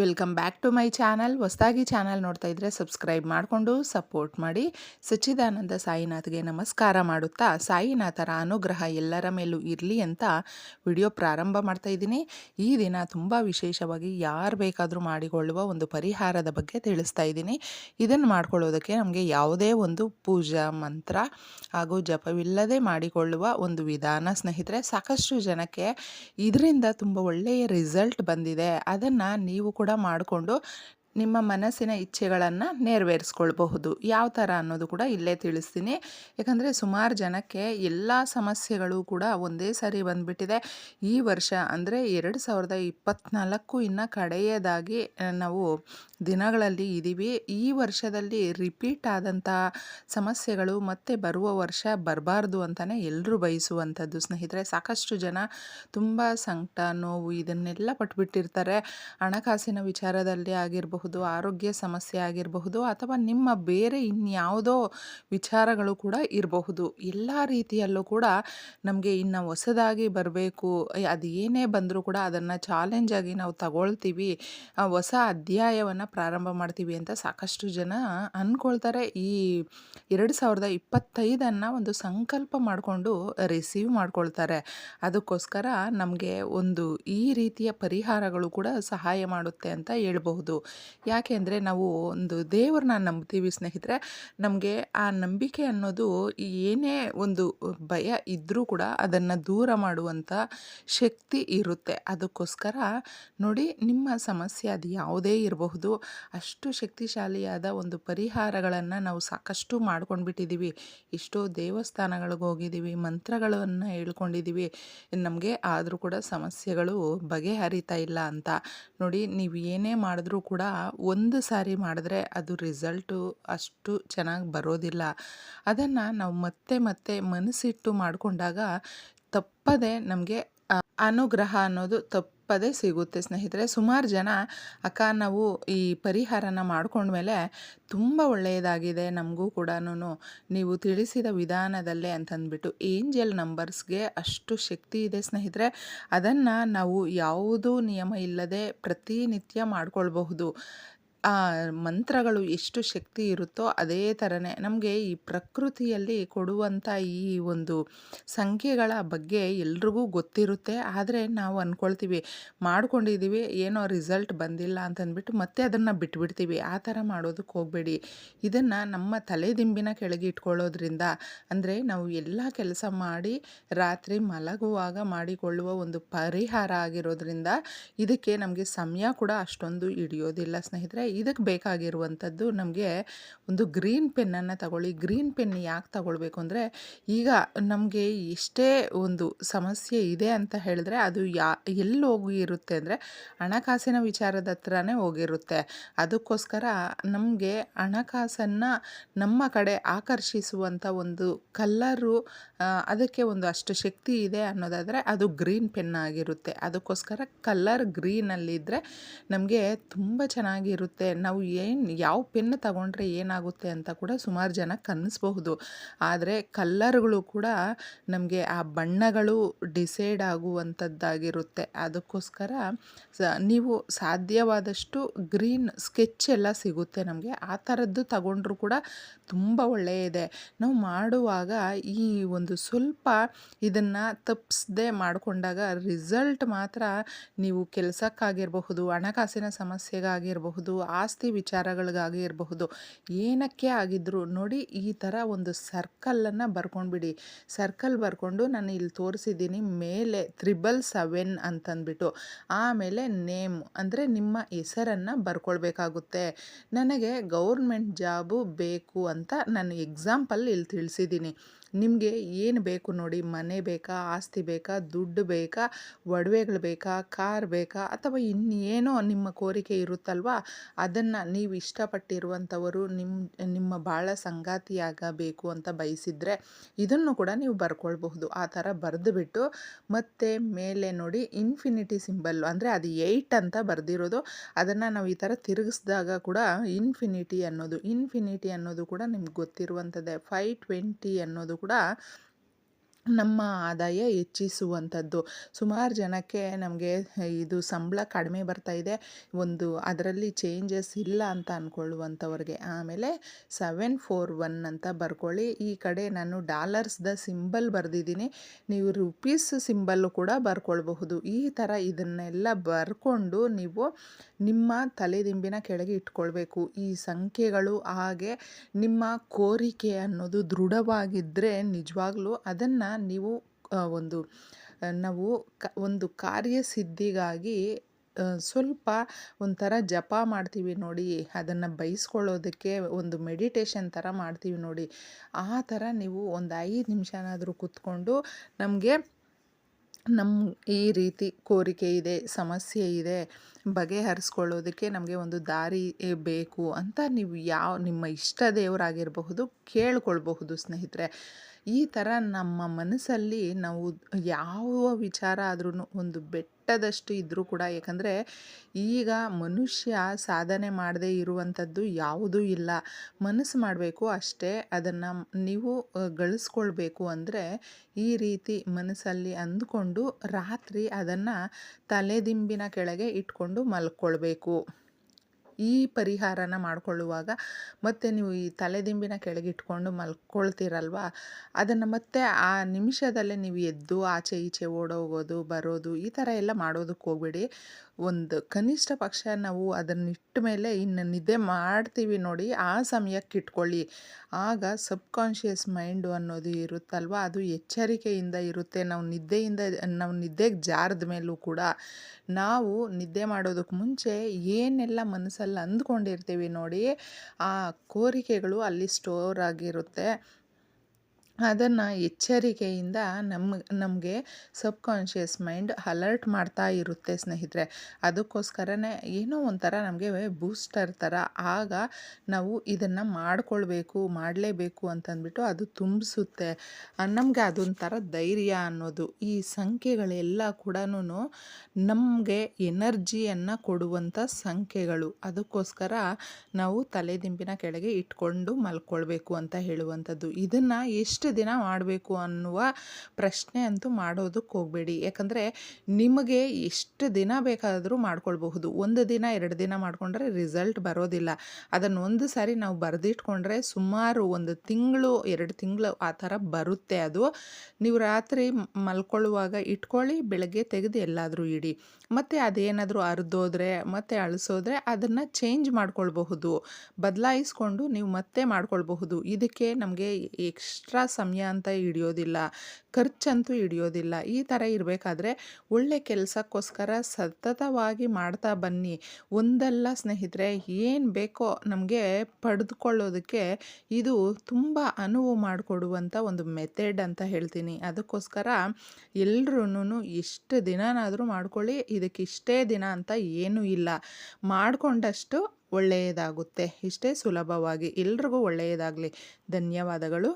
Welcome back to my channel ಹೊಸದಾಗಿ channel ನೋಡ್ತಾ ಇದ್ದರೆ ಸಬ್ಸ್ಕ್ರೈಬ್ ಮಾಡಿಕೊಂಡು ಸಪೋರ್ಟ್ ಮಾಡಿ. ಸಚ್ಚಿದಾನಂದ ಸಾಯಿನಾಥ್ಗೆ ನಮಸ್ಕಾರ ಮಾಡುತ್ತಾ, ಸಾಯಿನಾಥರ ಅನುಗ್ರಹ ಎಲ್ಲರ ಮೇಲೂ ಇರಲಿ ಅಂತ ವಿಡಿಯೋ ಪ್ರಾರಂಭ ಮಾಡ್ತಾ ಇದ್ದೀನಿ. ಈ ದಿನ ತುಂಬ ವಿಶೇಷವಾಗಿ ಯಾರು ಬೇಕಾದರೂ ಮಾಡಿಕೊಳ್ಳುವ ಒಂದು ಪರಿಹಾರದ ಬಗ್ಗೆ ತಿಳಿಸ್ತಾ ಇದ್ದೀನಿ. ಇದನ್ನು ಮಾಡಿಕೊಳ್ಳೋದಕ್ಕೆ ನಮಗೆ ಯಾವುದೇ ಒಂದು ಪೂಜಾ ಮಂತ್ರ ಹಾಗೂ ಜಪವಿಲ್ಲದೆ ಮಾಡಿಕೊಳ್ಳುವ ಒಂದು ವಿಧಾನ ಸ್ನೇಹಿತರೆ, ಸಾಕಷ್ಟು ಜನಕ್ಕೆ ಇದರಿಂದ ತುಂಬ ಒಳ್ಳೆಯ ರಿಸಲ್ಟ್ ಬಂದಿದೆ. ಅದನ್ನು ನೀವು ಕೂಡ ಮಾಡಿಕೊಂಡು ನಿಮ್ಮ ಮನಸ್ಸಿನ ಇಚ್ಛೆಗಳನ್ನು ನೆರವೇರಿಸ್ಕೊಳ್ಬಹುದು. ಯಾವ ಥರ ಅನ್ನೋದು ಕೂಡ ಇಲ್ಲೇ ತಿಳಿಸ್ತೀನಿ. ಯಾಕಂದರೆ ಸುಮಾರು ಜನಕ್ಕೆ ಎಲ್ಲ ಸಮಸ್ಯೆಗಳು ಕೂಡ ಒಂದೇ ಸಾರಿ ಬಂದುಬಿಟ್ಟಿದೆ. ಈ ವರ್ಷ ಅಂದರೆ ಎರಡು ಸಾವಿರದ ಇಪ್ಪತ್ತ್ನಾಲ್ಕು ಇನ್ನು ಕಡೆಯದಾಗಿ ನಾವು ದಿನಗಳಲ್ಲಿ ಇದ್ದೀವಿ ಈ ವರ್ಷದಲ್ಲಿ ರಿಪೀಟ್ ಆದಂಥ ಸಮಸ್ಯೆಗಳು ಮತ್ತೆ ಬರುವ ವರ್ಷ ಬರಬಾರ್ದು ಅಂತಲೇ ಎಲ್ಲರೂ ಬಯಸುವಂಥದ್ದು ಸ್ನೇಹಿತರೆ. ಸಾಕಷ್ಟು ಜನ ತುಂಬ ಸಂಕಟ, ನೋವು ಇದನ್ನೆಲ್ಲ ಪಟ್ಬಿಟ್ಟಿರ್ತಾರೆ. ಹಣಕಾಸಿನ ವಿಚಾರದಲ್ಲಿ ಆಗಿರಬಹುದು ಆರೋಗ್ಯ ಸಮಸ್ಯೆ ಆಗಿರಬಹುದು ಅಥವಾ ನಿಮ್ಮ ಬೇರೆ ಇನ್ಯಾವುದೋ ವಿಚಾರಗಳು ಕೂಡ ಇರಬಹುದು. ಎಲ್ಲ ರೀತಿಯಲ್ಲೂ ಕೂಡ ನಮಗೆ ಇನ್ನು ಹೊಸದಾಗಿ ಬರಬೇಕು ಅದು ಏನೇ ಬಂದರೂ ಕೂಡ ಅದನ್ನು ಚಾಲೆಂಜಾಗಿ ನಾವು ತಗೊಳ್ತೀವಿ ಹೊಸ ಅಧ್ಯಾಯವನ್ನು ಪ್ರಾರಂಭ ಮಾಡ್ತೀವಿ ಅಂತ ಸಾಕಷ್ಟು ಜನ ಅಂದ್ಕೊಳ್ತಾರೆ ಈ ಎರಡು ಸಾವಿರದ ಇಪ್ಪತ್ತೈದನ್ನು ಒಂದು ಸಂಕಲ್ಪ ಮಾಡಿಕೊಂಡು ರಿಸೀವ್ ಮಾಡ್ಕೊಳ್ತಾರೆ. ಅದಕ್ಕೋಸ್ಕರ ನಮಗೆ ಒಂದು ಈ ರೀತಿಯ ಪರಿಹಾರಗಳು ಕೂಡ ಸಹಾಯ ಮಾಡುತ್ತೆ ಅಂತ ಹೇಳ್ಬಹುದು. ಯಾಕೆ ಅಂದರೆ ನಾವು ಒಂದು ದೇವ್ರನ್ನ ನಂಬ್ತೀವಿ ಸ್ನೇಹಿತರೆ. ನಮಗೆ ಆ ನಂಬಿಕೆ ಅನ್ನೋದು ಏನೇ ಒಂದು ಭಯ ಇದ್ದರೂ ಕೂಡ ಅದನ್ನು ದೂರ ಮಾಡುವಂಥ ಶಕ್ತಿ ಇರುತ್ತೆ. ಅದಕ್ಕೋಸ್ಕರ ನೋಡಿ ನಿಮ್ಮ ಸಮಸ್ಯೆ ಅದು ಯಾವುದೇ ಇರಬಹುದು. ಅಷ್ಟು ಶಕ್ತಿಶಾಲಿಯಾದ ಒಂದು ಪರಿಹಾರಗಳನ್ನು ನಾವು ಸಾಕಷ್ಟು ಮಾಡ್ಕೊಂಡ್ಬಿಟ್ಟಿದ್ದೀವಿ ಎಷ್ಟೋ ದೇವಸ್ಥಾನಗಳಿಗೆ ಹೋಗಿದ್ದೀವಿ ಮಂತ್ರಗಳನ್ನು ಹೇಳ್ಕೊಂಡಿದ್ದೀವಿ ನಮಗೆ ಆದರೂ ಕೂಡ ಸಮಸ್ಯೆಗಳು ಬಗೆಹರಿತಾ ಇಲ್ಲ ಅಂತ. ನೋಡಿ, ನೀವು ಏನೇ ಮಾಡಿದ್ರೂ ಕೂಡ ಒಂದು ಸಾರಿ ಮಾಡಿದ್ರೆ ಅದು ರಿಸಲ್ಟು ಅಷ್ಟು ಚೆನ್ನಾಗಿ ಬರೋದಿಲ್ಲ. ಅದನ್ನು ನಾವು ಮತ್ತೆ ಮತ್ತೆ ಮನಸ್ಸಿಟ್ಟು ಮಾಡಿಕೊಂಡಾಗ ತಪ್ಪದೆ ನಮಗೆ ಅನುಗ್ರಹ ಅನ್ನೋದು ತಪ್ಪದೇ ಸಿಗುತ್ತೆ ಸ್ನೇಹಿತರೆ. ಸುಮಾರು ಜನ ಅಕ್ಕ, ನಾವು ಈ ಪರಿಹಾರನ ಮಾಡ್ಕೊಂಡ್ಮೇಲೆ ತುಂಬ ಒಳ್ಳೆಯದಾಗಿದೆ ನಮಗೂ ಕೂಡ ನೀವು ತಿಳಿಸಿದ ವಿಧಾನದಲ್ಲೇ ಅಂತಂದ್ಬಿಟ್ಟು ಏಂಜಲ್ ನಂಬರ್ಸ್ಗೆ ಅಷ್ಟು ಶಕ್ತಿ ಇದೆ ಸ್ನೇಹಿತರೆ. ಅದನ್ನು ನಾವು ಯಾವುದೂ ನಿಯಮ ಇಲ್ಲದೆ ಪ್ರತಿನಿತ್ಯ ಮಾಡ್ಕೊಳ್ಬಹುದು. ಆ ಮಂತ್ರಗಳು ಎಷ್ಟು ಶಕ್ತಿ ಇರುತ್ತೋ ಅದೇ ಥರನೇ ನಮಗೆ ಈ ಪ್ರಕೃತಿಯಲ್ಲಿ ಕೊಡುವಂಥ ಈ ಒಂದು ಸಂಖ್ಯೆಗಳ ಬಗ್ಗೆ ಎಲ್ರಿಗೂ ಗೊತ್ತಿರುತ್ತೆ. ಆದರೆ ನಾವು ಅಂದ್ಕೊಳ್ತೀವಿ ಮಾಡ್ಕೊಂಡಿದ್ದೀವಿ ಏನೋ ರಿಸಲ್ಟ್ ಬಂದಿಲ್ಲ ಅಂತಂದ್ಬಿಟ್ಟು ಮತ್ತೆ ಅದನ್ನು ಬಿಟ್ಬಿಡ್ತೀವಿ. ಆ ಥರ ಮಾಡೋದಕ್ಕೆ ಹೋಗಬೇಡಿ. ಇದನ್ನು ನಮ್ಮ ತಲೆದಿಂಬಿನ ಕೆಳಗೆ ಇಟ್ಕೊಳ್ಳೋದ್ರಿಂದ, ಅಂದರೆ ನಾವು ಎಲ್ಲ ಕೆಲಸ ಮಾಡಿ ರಾತ್ರಿ ಮಲಗುವಾಗ ಮಾಡಿಕೊಳ್ಳುವ ಒಂದು ಪರಿಹಾರ ಆಗಿರೋದ್ರಿಂದ, ಇದಕ್ಕೆ ನಮಗೆ ಸಮಯ ಕೂಡ ಅಷ್ಟೊಂದು ಹಿಡಿಯೋದಿಲ್ಲ ಸ್ನೇಹಿತರೆ. ಇದಕ್ಕೆ ಬೇಕಾಗಿರುವಂಥದ್ದು ನಮಗೆ ಒಂದು ಗ್ರೀನ್ ಪೆನ್ನನ್ನು ತಗೊಳ್ಳಿ. ಗ್ರೀನ್ ಪೆನ್ ಯಾಕೆ ತಗೊಳ್ಬೇಕು ಅಂದರೆ, ಈಗ ನಮಗೆ ಎಷ್ಟೇ ಒಂದು ಸಮಸ್ಯೆ ಇದೆ ಅಂತ ಹೇಳಿದ್ರೆ ಅದು ಯಾ ಎಲ್ಲಿ ಹೋಗಿರುತ್ತೆ ಅಂದರೆ ಹಣಕಾಸಿನ ವಿಚಾರದ ಹತ್ರನೇ ಹೋಗಿರುತ್ತೆ. ಅದಕ್ಕೋಸ್ಕರ ನಮಗೆ ಹಣಕಾಸನ್ನು ನಮ್ಮ ಕಡೆ ಆಕರ್ಷಿಸುವಂಥ ಒಂದು ಕಲ್ಲರು ಅದಕ್ಕೆ ಒಂದು ಅಷ್ಟು ಶಕ್ತಿ ಇದೆ ಅನ್ನೋದಾದರೆ ಅದು ಗ್ರೀನ್ ಪೆನ್ ಆಗಿರುತ್ತೆ. ಅದಕ್ಕೋಸ್ಕರ ಕಲ್ಲರ್ ಗ್ರೀನಲ್ಲಿದ್ದರೆ ನಮಗೆ ತುಂಬ ಚೆನ್ನಾಗಿರುತ್ತೆ. ನಾವು ಏನು ಯಾವ ಪೆನ್ ತಗೊಂಡ್ರೆ ಏನಾಗುತ್ತೆ ಅಂತ ಕೂಡ ಸುಮಾರು ಜನ ಕನ್ನಿಸ್ಬಹುದು ಆದರೆ ಕಲ್ಲರ್ಗಳು ಕೂಡ ನಮಗೆ ಆ ಬಣ್ಣಗಳು ಡಿಸೈಡ್ ಆಗುವಂಥದ್ದಾಗಿರುತ್ತೆ ಅದಕ್ಕೋಸ್ಕರ ನೀವು ಸಾಧ್ಯವಾದಷ್ಟು ಗ್ರೀನ್ ಸ್ಕೆಚ್ ಎಲ್ಲ ಸಿಗುತ್ತೆ ನಮಗೆ. ಆ ಥರದ್ದು ತಗೊಂಡ್ರು ಕೂಡ ತುಂಬ ಒಳ್ಳೆಯದೆ. ನಾವು ಮಾಡುವಾಗ ಈ ಒಂದು ಸ್ವಲ್ಪ ಇದನ್ನು ತಪ್ಪಿಸದೆ ಮಾಡಿಕೊಂಡಾಗ ರಿಸಲ್ಟ್ ಮಾತ್ರ ನೀವು ಕೆಲಸಕ್ಕಾಗಿರಬಹುದು, ಹಣಕಾಸಿನ ಸಮಸ್ಯೆಗಾಗಿರಬಹುದು ಆಸ್ತಿ ವಿಚಾರಗಳಿಗಾಗಿ ಇರಬಹುದು. ಏನಕ್ಕೆ ಆಗಿದ್ರು ನೋಡಿ, ಈ ಥರ ಒಂದು ಸರ್ಕಲನ್ನು ಬರ್ಕೊಂಡ್ಬಿಡಿ. ಸರ್ಕಲ್ ಬರ್ಕೊಂಡು ನಾನು ಇಲ್ಲಿ ತೋರಿಸಿದ್ದೀನಿ ಮೇಲೆ ತ್ರಿಬಲ್ ಸೆವೆನ್ ಅಂತಂದ್ಬಿಟ್ಟು. ಆಮೇಲೆ ನೇಮ್ ಅಂದರೆ ನಿಮ್ಮ ಹೆಸರನ್ನು ಬರ್ಕೊಳ್ಬೇಕಾಗುತ್ತೆ. ನನಗೆ ಗೌರ್ಮೆಂಟ್ ಜಾಬು ಬೇಕು ಅಂತ ನಾನು ಎಕ್ಸಾಂಪಲ್ ಇಲ್ಲಿ ತಿಳಿಸಿದ್ದೀನಿ. ನಿಮಗೆ ಏನು ಬೇಕು ನೋಡಿ? ಮನೆ ಬೇಕಾ? ಆಸ್ತಿ ಬೇಕಾ? ದುಡ್ಡು ಬೇಕಾ? ಒಡವೆಗಳು ಬೇಕಾ? ಕಾರ್ ಬೇಕಾ? ಅಥವಾ ಇನ್ನೇನೋ ನಿಮ್ಮ ಕೋರಿಕೆ ಇರುತ್ತಲ್ವಾ? ಅದನ್ನು ನೀವು ಇಷ್ಟಪಟ್ಟಿರುವಂಥವರು ನಿಮ್ಮ ನಿಮ್ಮ ಭಾಳ ಸಂಗಾತಿಯಾಗಬೇಕು ಅಂತ ಬಯಸಿದರೆ ಇದನ್ನು ಕೂಡ ನೀವು ಬರ್ಕೊಳ್ಬಹುದು. ಆ ಥರ ಬರೆದುಬಿಟ್ಟು ಮತ್ತು ಮೇಲೆ ನೋಡಿ ಇನ್ಫಿನಿಟಿ ಸಿಂಬಲ್ ಅಂದರೆ ಅದು ಏಯ್ಟ್ ಅಂತ ಬರೆದಿರೋದು. ಅದನ್ನು ನಾವು ಈ ಥರ ತಿರುಗಿಸಿದಾಗ ಕೂಡ ಇನ್ಫಿನಿಟಿ ಅನ್ನೋದು ಇನ್ಫಿನಿಟಿ ಅನ್ನೋದು ಕೂಡ ನಿಮ್ಗೆ ಗೊತ್ತಿರುವಂಥದ್ದೇ. ಫೈ ಟ್ವೆಂಟಿ ಅನ್ನೋದು ಕೂಡ ನಮ್ಮ ಆದಾಯ ಹೆಚ್ಚಿಸುವಂಥದ್ದು. ಸುಮಾರು ಜನಕ್ಕೆ ನಮಗೆ ಇದು ಸಂಬಳ ಕಡಿಮೆ ಬರ್ತಾ ಇದೆ. ಒಂದು ಅದರಲ್ಲಿ ಚೇಂಜಸ್ ಇಲ್ಲ ಅಂತ ಅಂದ್ಕೊಳ್ಳುವಂಥವ್ರಿಗೆ ಆಮೇಲೆ ಸೆವೆನ್ ಫೋರ್ ಒನ್ ಅಂತ ಬರ್ಕೊಳ್ಳಿ. ಈ ಕಡೆ ನಾನು ಡಾಲರ್ಸ್ದ ಸಿಂಬಲ್ ಬರೆದಿದ್ದೀನಿ. ನೀವು ರುಪೀಸ್ ಸಿಂಬಲ್ಲು ಕೂಡ ಬರ್ಕೊಳ್ಬಹುದು. ಈ ಥರ ಇದನ್ನೆಲ್ಲ ಬರ್ಕೊಂಡು ನೀವು ನಿಮ್ಮ ತಲೆದಿಂಬಿನ ಕೆಳಗೆ ಇಟ್ಕೊಳ್ಬೇಕು. ಈ ಸಂಖ್ಯೆಗಳು ಹಾಗೆ ನಿಮ್ಮ ಕೋರಿಕೆ ಅನ್ನೋದು ದೃಢವಾಗಿದ್ದರೆ ನಿಜವಾಗ್ಲೂ ಅದನ್ನು ನೀವು ಒಂದು ನಾವು ಕ, ಒಂದು ಕಾರ್ಯಸಿದ್ಧಿಗಾಗಿ ಸ್ವಲ್ಪ ಒಂಥರ ಜಪ ಮಾಡ್ತೀವಿ ನೋಡಿ, ಅದನ್ನು ಬೈಸ್ಕೊಳ್ಳೋದಕ್ಕೆ ಒಂದು ಮೆಡಿಟೇಷನ್ ಥರ ಮಾಡ್ತೀವಿ ನೋಡಿ. ಆ ಥರ ನೀವು ಒಂದು ಐದು ನಿಮಿಷನಾದರೂ ಕೂತ್ಕೊಂಡು ನಮಗೆ ನಮ್ಮ ಈ ರೀತಿ ಕೋರಿಕೆ ಇದೆ, ಸಮಸ್ಯೆ ಇದೆ, ಬಗೆಹರಿಸ್ಕೊಳ್ಳೋದಕ್ಕೆ ನಮಗೆ ಒಂದು ದಾರಿ ಬೇಕು ಅಂತ ನೀವು ಯಾವ, ನಿಮ್ಮ ಇಷ್ಟ ದೇವರಾಗಿರಬಹುದು, ಕೇಳ್ಕೊಳ್ಬಹುದು ಸ್ನೇಹಿತರೆ. ಈ ಥರ ನಮ್ಮ ಮನಸ್ಸಲ್ಲಿ ನಾವು ಯಾವ ವಿಚಾರ ಆದ್ರೂ ಒಂದು ಬೆಟ್ಟದಷ್ಟು ಇದ್ದರೂ ಕೂಡ, ಯಾಕಂದರೆ ಈಗ ಮನುಷ್ಯ ಸಾಧನೆ ಮಾಡದೇ ಇರುವಂಥದ್ದು ಯಾವುದೂ ಇಲ್ಲ. ಮನಸ್ಸು ಮಾಡಬೇಕು ಅಷ್ಟೇ, ಅದನ್ನು ನೀವು ಗಳಿಸ್ಕೊಳ್ಬೇಕು ಅಂದರೆ ಈ ರೀತಿ ಮನಸ್ಸಲ್ಲಿ ಅಂದ್ಕೊಂಡು ರಾತ್ರಿ ಅದನ್ನು ತಲೆದಿಂಬಿನ ಕೆಳಗೆ ಇಟ್ಕೊಂಡು ಮಲ್ಕೊಳ್ಬೇಕು. ಈ ಪರಿಹಾರನ ಮಾಡಿಕೊಳ್ಳುವಾಗ ಮತ್ತೆ ನೀವು ಈ ತಲೆದಿಂಬಿನ ಕೆಳಗಿಟ್ಕೊಂಡು ಮಲ್ಕೊಳ್ತೀರಲ್ವ? ಅದನ್ನು ಮತ್ತೆ ಆ ನಿಮಿಷದಲ್ಲೇ ನೀವು ಎದ್ದು ಆಚೆ ಈಚೆ ಓಡೋಗೋದು, ಬರೋದು ಈ ಥರ ಎಲ್ಲ ಮಾಡೋದಕ್ಕೆ ಹೋಗ್ಬೇಡಿ. ಒಂದು ಕನಿಷ್ಠ ಪಕ್ಷ ನಾವು ಅದನ್ನಿಟ್ಟ ಮೇಲೆ ಇನ್ನು ನಿದ್ದೆ ಮಾಡ್ತೀವಿ ನೋಡಿ ಆ ಸಮಯಕ್ಕೆ ಇಟ್ಕೊಳ್ಳಿ. ಆಗ ಸಬ್ಕಾನ್ಷಿಯಸ್ ಮೈಂಡು ಅನ್ನೋದು ಇರುತ್ತಲ್ವ? ಅದು ಎಚ್ಚರಿಕೆಯಿಂದ ಇರುತ್ತೆ. ನಾವು ನಿದ್ದೆಯಿಂದ, ನಾವು ನಿದ್ದೆಗೆ ಜಾರದ ಮೇಲೂ ಕೂಡ ನಾವು ನಿದ್ದೆ ಮಾಡೋದಕ್ಕೆ ಮುಂಚೆ ಏನೆಲ್ಲ ಮನಸ್ಸಲ್ಲಿ ಅಂದ್ಕೊಂಡಿರ್ತೀವಿ ನೋಡಿ. ಆ ಕೋರಿಕೆಗಳು ಅಲ್ಲಿ ಸ್ಟೋರ್ ಆಗಿರುತ್ತೆ. ಅದನ್ನು ಎಚ್ಚರಿಕೆಯಿಂದ ನಮ್ಮ ನಮಗೆ ಸಬ್ಕಾನ್ಷಿಯಸ್ ಮೈಂಡ್ ಅಲರ್ಟ್ ಮಾಡ್ತಾ ಇರುತ್ತೆ ಸ್ನೇಹಿತರೆ. ಅದಕ್ಕೋಸ್ಕರನೇ ಏನೋ ಒಂಥರ ನಮಗೆ ಬೂಸ್ಟರ್ ಥರ ಆಗ ನಾವು ಇದನ್ನು ಮಾಡಿಕೊಳ್ಬೇಕು, ಮಾಡಲೇಬೇಕು ಅಂತಂದ್ಬಿಟ್ಟು ಅದು ತುಂಬಿಸುತ್ತೆ. ನಮಗೆ ಅದೊಂಥರ ಧೈರ್ಯ ಅನ್ನೋದು. ಈ ಸಂಖ್ಯೆಗಳೆಲ್ಲ ಕೂಡ ನಮಗೆ ಎನರ್ಜಿಯನ್ನು ಕೊಡುವಂಥ ಸಂಖ್ಯೆಗಳು. ಅದಕ್ಕೋಸ್ಕರ ನಾವು ತಲೆದಿಂಬಿನ ಕೆಳಗೆ ಇಟ್ಕೊಂಡು ಮಲ್ಕೊಳ್ಬೇಕು ಅಂತ ಹೇಳುವಂಥದ್ದು. ಇದನ್ನು ಎಷ್ಟು ಎಷ್ಟು ದಿನ ಮಾಡಬೇಕು ಅನ್ನುವ ಪ್ರಶ್ನೆ ಅಂತೂ ಮಾಡೋದಕ್ಕೆ ಹೋಗಬೇಡಿ. ಯಾಕಂದರೆ ನಿಮಗೆ ಎಷ್ಟು ದಿನ ಬೇಕಾದರೂ ಮಾಡ್ಕೊಳ್ಬಹುದು. ಒಂದು ದಿನ, ಎರಡು ದಿನ ಮಾಡಿಕೊಂಡ್ರೆ ರಿಸಲ್ಟ್ ಬರೋದಿಲ್ಲ. ಅದನ್ನು ಒಂದು ಸಾರಿ ನಾವು ಬರೆದಿಟ್ಕೊಂಡ್ರೆ ಸುಮಾರು ಒಂದು ತಿಂಗಳು, ಎರಡು ತಿಂಗಳು ಆ ಥರ ಬರುತ್ತೆ ಅದು. ನೀವು ರಾತ್ರಿ ಮಲ್ಕೊಳ್ಳುವಾಗ ಇಟ್ಕೊಳ್ಳಿ, ಬೆಳಗ್ಗೆ ತೆಗೆದು ಎಲ್ಲಾದರೂ ಇಡಿ. ಮತ್ತು ಅದೇನಾದರೂ ಅರ್ದೋದ್ರೆ, ಮತ್ತು ಅಳಿಸೋದ್ರೆ ಅದನ್ನು ಚೇಂಜ್ ಮಾಡ್ಕೊಳ್ಬಹುದು. ಬದಲಾಯಿಸ್ಕೊಂಡು ನೀವು ಮತ್ತೆ ಮಾಡ್ಕೊಳ್ಬಹುದು. ಇದಕ್ಕೆ ನಮಗೆ ಎಕ್ಸ್ಟ್ರಾ ಸಮಯ ಅಂತ ಹಿಡಿಯೋದಿಲ್ಲ, ಖರ್ಚಂತೂ ಹಿಡಿಯೋದಿಲ್ಲ, ಈ ಥರ ಇರಬೇಕಾದ್ರೆ ಒಳ್ಳೆ ಕೆಲಸಕ್ಕೋಸ್ಕರ ಸತತವಾಗಿ ಮಾಡ್ತಾ ಬನ್ನಿ. ಒಂದಲ್ಲ ಸ್ನೇಹಿತರೆ, ಏನು ಬೇಕೋ ನಮಗೆ ಪಡೆದುಕೊಳ್ಳೋದಕ್ಕೆ ಇದು ತುಂಬ ಅನುವು ಮಾಡಿಕೊಡುವಂಥ ಒಂದು ಮೆಥಡ್ ಅಂತ ಹೇಳ್ತೀನಿ. ಅದಕ್ಕೋಸ್ಕರ ಎಲ್ರೂ ಎಷ್ಟು ದಿನನಾದರೂ ಮಾಡ್ಕೊಳ್ಳಿ, ಇದಕ್ಕೆ ಇಷ್ಟೇ ದಿನ ಅಂತ ಏನೂ ಇಲ್ಲ. ಮಾಡಿಕೊಂಡಷ್ಟು ಒಳ್ಳೆಯದಾಗುತ್ತೆ. ಇಷ್ಟೇ ಸುಲಭವಾಗಿ. ಎಲ್ರಿಗೂ ಒಳ್ಳೆಯದಾಗಲಿ. ಧನ್ಯವಾದಗಳು.